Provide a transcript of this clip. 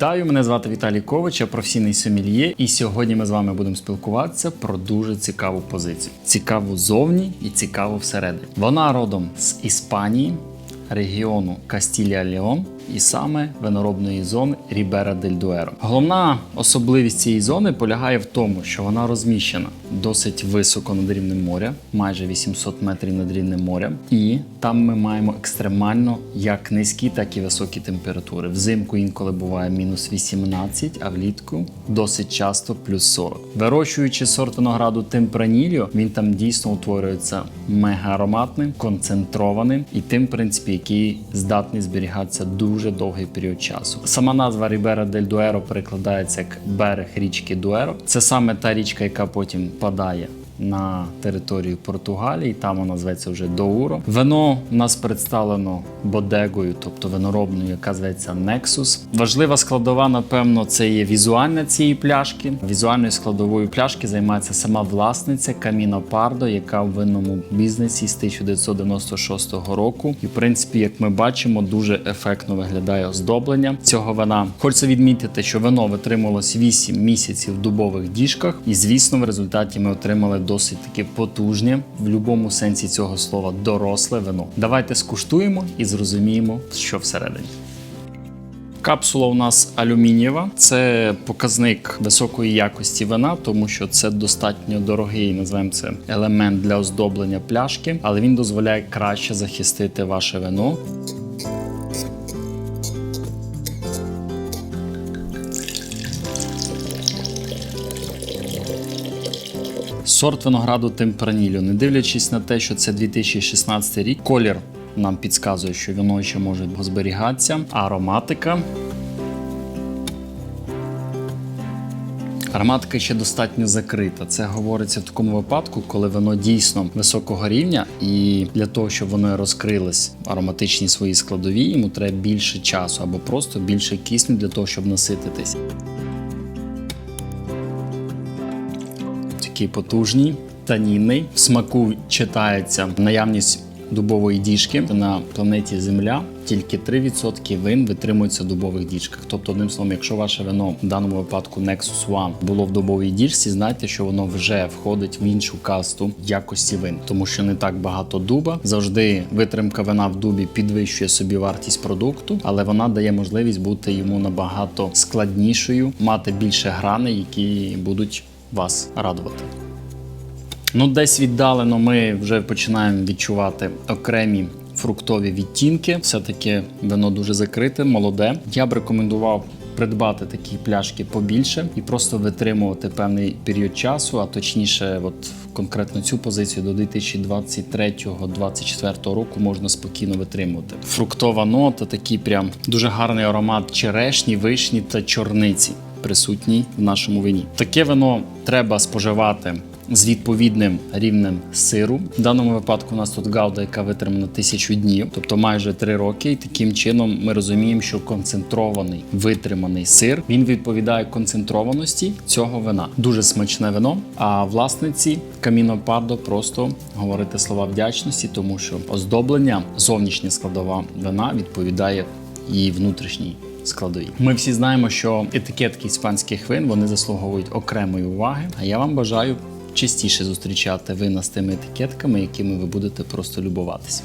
Вітаю, мене звати Віталій Кович, я професійний сомельє, і сьогодні ми з вами будемо спілкуватися про дуже цікаву позицію. Цікаву зовні і цікаву всередині. Вона родом з Іспанії, регіону Кастілія-Леон і саме виноробної зони Рібера дель Дуеро. Головна особливість цієї зони полягає в тому, що вона розміщена досить високо над рівнем моря, майже 800 метрів над рівнем моря. І там ми маємо екстремально як низькі, так і високі температури. Взимку інколи буває мінус 18, а влітку досить часто плюс 40. Вирощуючи сорт винограду Темпранільо, він там дійсно утворюється мега ароматним, концентрованим і тим, в принципі, який здатний зберігатися дуже довгий період часу. Сама назва Рібера дель Дуеро перекладається як берег річки Дуеро. Це саме та річка, яка потім впадає на територію Португалії, там вона зветься вже Доуро. Вино у нас представлено бодегою, тобто виноробною, яка зветься Nexus. Важлива складова, напевно, це є візуальна цієї пляшки. Візуальною складовою пляшки займається сама власниця Каміно Пардо, яка в винному бізнесі з 1996 року. І в принципі, як ми бачимо, дуже ефектно виглядає оздоблення цього вина. Хочеться відмітити, що вино витрималось 8 місяців в дубових діжках, і звісно, в результаті ми отримали досить таки потужне в будь-якому сенсі цього слова доросле вино. Давайте скуштуємо і зрозуміємо, що всередині. Капсула у нас алюмінієва. Це показник високої якості вина, тому що це достатньо дорогий, називаємо це елемент для оздоблення пляшки, але він дозволяє краще захистити ваше вино. Сорт винограду Темпранілю, не дивлячись на те, що це 2016 рік, колір нам підказує, що вино ще може зберігатися. Ароматика. Ароматика ще достатньо закрита. Це говориться в такому випадку, коли воно дійсно високого рівня, і для того, щоб воно розкрилось ароматичні свої складові, йому треба більше часу або просто більше кисню для того, щоб насититись. Такий потужний, танінний. В смаку читається наявність дубової діжки на планеті Земля. Тільки 3% вин витримуються в дубових діжках. Тобто, одним словом, якщо ваше вино в даному випадку Nexus One було в дубовій діжці, знайте, що воно вже входить в іншу касту якості вин, тому що не так багато дуба. Завжди витримка вина в дубі підвищує собі вартість продукту, але вона дає можливість бути йому набагато складнішою, мати більше грани, які будуть вас радувати. Ну, десь віддалено ми вже починаємо відчувати окремі фруктові відтінки. Все-таки вино дуже закрите, молоде. Я б рекомендував придбати такі пляшки побільше і просто витримувати певний період часу, а точніше, от конкретно цю позицію до 2023-2024 року можна спокійно витримувати. Фруктова нота, такий прям дуже гарний аромат черешні, вишні та чорниці присутній в нашому вині. Таке вино треба споживати з відповідним рівнем сиру. В даному випадку у нас тут гауда, яка витримана тисячу днів, тобто майже три роки. І таким чином ми розуміємо, що концентрований витриманий сир він відповідає концентрованості цього вина. Дуже смачне вино. А власниці Каміно Пардо просто говорити слова вдячності, тому що оздоблення, зовнішня складова вина відповідає її внутрішній складові. Ми всі знаємо, що етикетки іспанських вин вони заслуговують окремої уваги. А я вам бажаю частіше зустрічати вина з тими етикетками, якими ви будете просто любуватися.